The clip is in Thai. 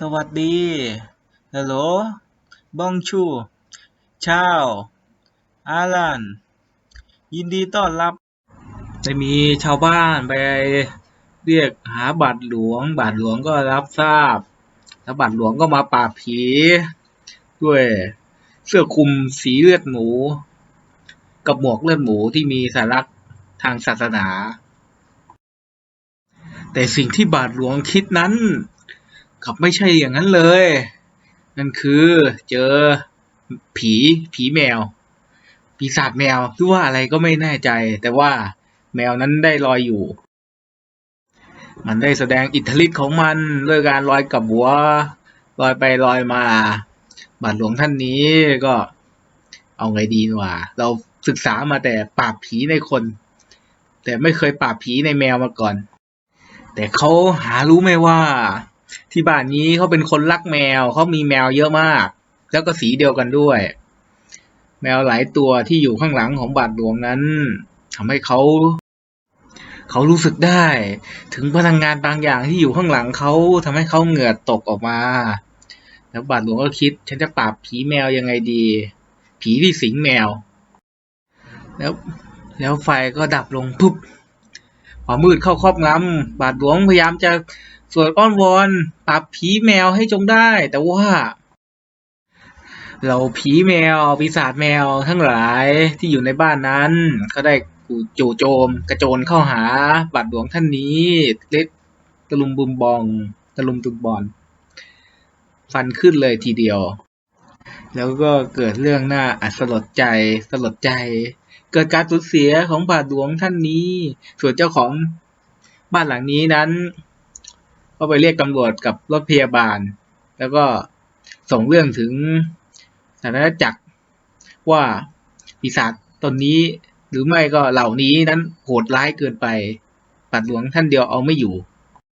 สวัสดีฮัลโหลบองชูชาวอาลันยินดีต้อนรับได้มีชาวบ้านไปเรียกหาบาทหลวงบาทหลวงก็รับทราบ แล้วบาทหลวงก็มาปราบผี ด้วยเสื้อคลุมสีเลือดหมู กับหมวกเลือดหมูที่มีสารักทางศาสนา แต่สิ่งที่บาทหลวงคิดนั้น กับไม่ใช่อย่างนั้นเลย นั่นคือเจอผีผีแมว ปีศาจแมวหรือว่าอะไรก็ไม่แน่ใจ แต่ว่าแมวนั้นได้ลอยอยู่ มันได้แสดงอิทธิฤทธิ์ของมันด้วยการลอยกับหัวลอยไปลอยมา บาทหลวงท่านนี้ก็ เอาไงดีวะเราศึกษามาแต่ปราบผีในคน แต่ไม่เคยปราบผีในแมวมาก่อน แต่เขาหารู้ไหมว่า ที่บ้านนี้เขาเป็นคนรักแมวเขามีแมวเยอะมาก แล้วก็สีเดียวกันด้วย แมวหลายตัวที่อยู่ข้างหลังของบาทหลวงนั้นทำให้เขาเขารู้สึกได้ ถึงพลังงานบางอย่างที่อยู่ข้างหลังเขาทำให้เขาเหงื่อตกออกมา แล้วบาทหลวงก็คิด ฉันจะปราบผีแมวยังไงดี ผีที่สิงแมว แล้วแล้วไฟก็ดับลงปุ๊บพอมืดเข้าครอบงำบาทหลวงพยายามจะ สวดอ้อนวอนปราบผีแมวให้จงได้ แต่ว่า เราผีแมวปีศาจแมวทั้งหลายที่อยู่ในบ้านนั้น ก็ได้กูจู่โจม กระโจนเข้าหาบาทหลวงท่านนี้เล็ดตะลุมบุมบอง ตะลุมตุมบอลฟันขึ้นเลยทีเดียว แล้วก็เกิดเรื่องน่าอัศลดใจสลดใจ เกิดการสูญเสียของบาทหลวงท่านนี้ ส่วนเจ้าของบ้านหลังนี้นั้น ก็ไปเรียกตำรวจกับรถพยาบาล แล้วก็ส่งเรื่องถึงสาธารณจักรว่าปีศาจตนนี้หรือไม่ก็เหล่านี้นั้นโหดร้ายเกินไปปัดหลวงท่านเดียวเอาไม่อยู่